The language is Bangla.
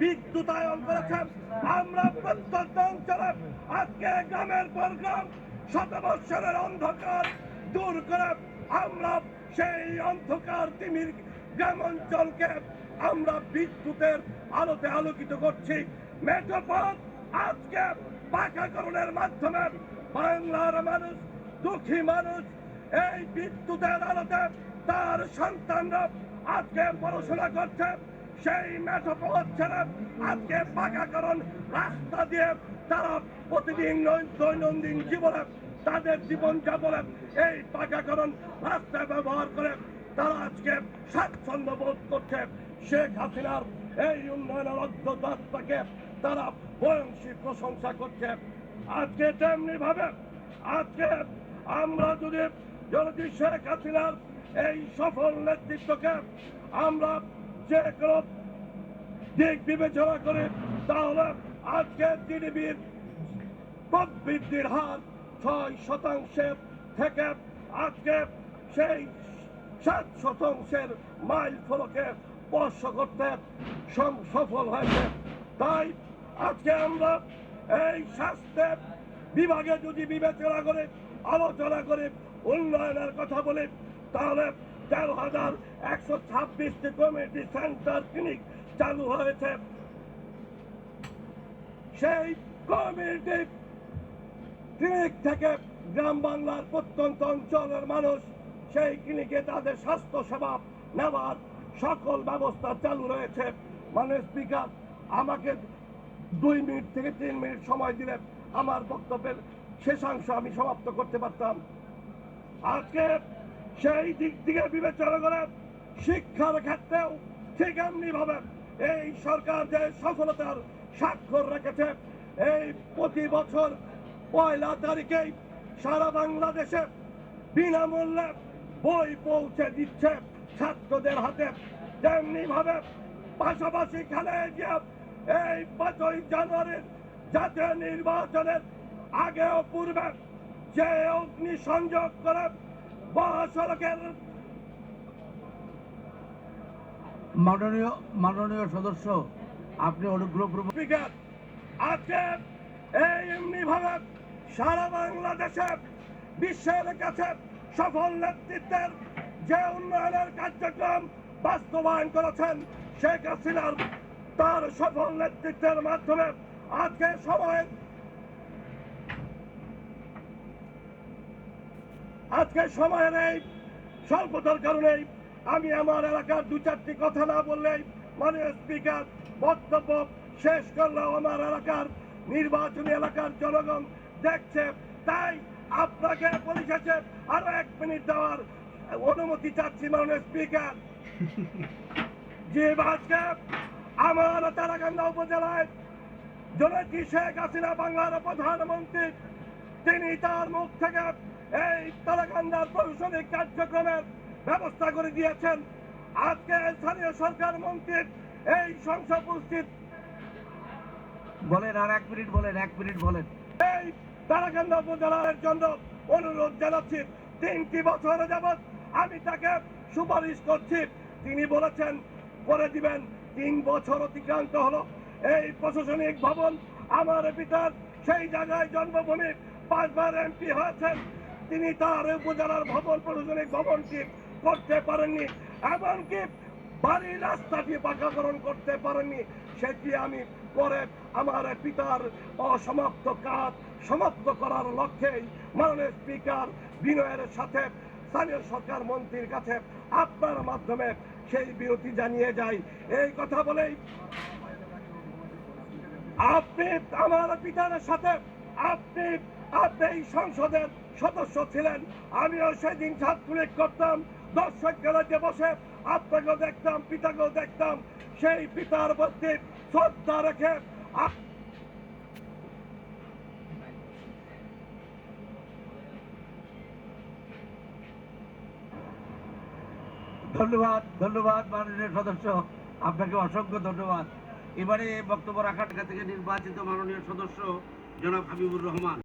বিদ্যুতায়ন করেছেন। আমরা প্রত্যন্ত অঞ্চলে আজকে গ্রামের পর গ্রাম শত বৎসরের অন্ধকার দূর করে আমরা সেই অন্ধকার তিমির গ্রাম অঞ্চলকে আমরা বিদ্যুতের আলোতে আলোকিত করছি। মেট্রোপথ আজকে পাকাকরণের মাধ্যমে বাংলার মানুষ, দুঃখী মানুষ এই বিদ্যুতের আলোতে তার সন্তানরা আজকে পড়াশোনা করছে। সেই মেঠোপথ ছেড়ে আজকে পাকাকরণ রাস্তা দিয়ে তারা প্রতিদিন দৈনন্দিন জীবনে তাদের জীবন যাপনে এই পাকাকরণ রাস্তা ব্যবহার করে তারা আজকে স্বাচ্ছন্দ্য বোধ করছে। শেখ হাসিনার এই উন্নয়নের অর্ধদাত্তাকে তারা বয়ংশী প্রশংসা করছে। আজকে তেমনি ভাবে আজকে আমরা যদি যদি শেখ হাসিনার এই সফল নেতৃত্বকে আমরা যে কোনো দিক বিবেচনা করে, তাহলে আজকে জিডিপির প্রবৃদ্ধির হার ছয় শতাংশের থেকে আজকে সেই সাত শতাংশের মাইল ফলকে স্পর্শ করতে সফল হয়েছে। তাই আজকে আমরা এই স্বাস্থ্যের বিভাগে যদি বিবেচনা করে, আলোচনা করে, উন্নয়নের কথা বলি, তাহলে তেরো হাজার একশো ছাব্বিশটি কমিউনিটি সেন্টার ক্লিনিক চালু হয়েছে। সেই কমিউনিটি ক্লিনিক থেকে গ্রাম বাংলার প্রত্যন্ত অঞ্চলের মানুষ সেই ক্লিনিকে তাদের স্বাস্থ্য সেবা নেওয়ার সকল ব্যবস্থা চালু রয়েছে। মানে স্পিকার, আমাকে দুই মিনিট থেকে তিন মিনিট সময় দিলে আমার বক্তব্যের শেষাংশ আমি সমাপ্ত করতে পারতাম। আজকে সেই দিক থেকে বিবেচনা করে শিক্ষার ক্ষেত্রেও ঠিক এমনি ভাবে এই সরকার যে সফলতার স্বাক্ষর রেখেছে, এই প্রতি বছর পয়লা তারিখেই সারা বাংলাদেশে বিনামূল্যে বই পৌঁছে দিচ্ছে ছাত্রদের হাতে। তেমনি ভাবে পাশাপাশি খেলে যে এই পাঁচই জানুয়ারির জাতীয় নির্বাচনের আগে ও পূর্বে যে অগ্নি সংযোগ করে মহাসড়কের মাননীয় মাননীয় সদস্য আপনি অনুগ্রহপূর্বক স্পিকার আজকে এই এমনি ভাবে সারা বাংলাদেশে বিশ্বের কাছে সফল নেতৃত্বের যে উন্নয়নের কার্যক্রম বাস্তবায়ন করেছেন শেখ হাসিনার তার সফল নেতৃত্বের মাধ্যমে আজকে সময় আজকে সময়ের এই স্বল্পতার কারণেই আমি আমার এলাকার দু চারটি কথা না বললেই মাননীয় স্পিকার বক্তব্য শেষ করলেও আমার এলাকার নির্বাচনী এলাকার জনগণ দেখছে। তাই আপনাকে পরিশেষে আরও এক মিনিট দেওয়ার অনুমতি চাচ্ছি মাননীয় স্পিকার। যে আজকে আমার তারাকান্দা উপজেলায় জনতি শেখ হাসিনা বাংলার প্রধানমন্ত্রী, তিনি তার মুখ থেকে এই তারাকান্দার প্রশাসনিক কার্যক্রমের ব্যবস্থা করে দিয়েছেন। আজকে স্থানীয় সরকার মন্ত্রীর এই সংসদ উপস্থিত। বলেন আর এক মিনিট বলেন এক মিনিট বলেন। এই তারাকান্দা উপজেলার জন্য অনুরোধ জানাচ্ছি তিনটি বছর যাবৎ আমি তাকে সুপারিশ করছি। তিনি বলেছেন করে দিবেন তিন বছর অতিক্রান্ত হলো। এই প্রশাসনিক ভবন আমার পিতার সেই জায়গায় জন্মভূমি পাঁচবার এমপি হয়েছেন। তিনি তার উপজেলার ভবন প্রশাসনিক ভবনটি করতে পারেননি, এমনকি বাড়ির রাস্তাটি পাকাকরণ করতে পারেননি। সেটি আমি পরে আমার পিতার অসমাপ্ত কাজ সমাপ্ত করার লক্ষ্যেই মাননীয় স্পিকার বিনয়ের সাথে স্থানীয় সরকার মন্ত্রীর কাছে আপনার মাধ্যমে সেই বিরতি জানিয়ে যাই। এই কথা বলেই আপনি আমার পিতার সাথে, আপনি আপনি এই সংসদের সদস্য ছিলেন। আমিও সেদিন ছাত্রলীগ করতাম। দর্শক গেলাতে বসে, আপনাকেও দেখতাম, পিতাকেও দেখতাম। সেই পিতার প্রতি শ্রদ্ধা রেখে ধন্যবাদ ধন্যবাদ মাননীয় সদস্য। আপনাকে অসংখ্য ধন্যবাদ। এবারে বক্তব্য রাখার থেকে নির্বাচিত মাননীয় সদস্য জনাব হাবিবুর রহমান।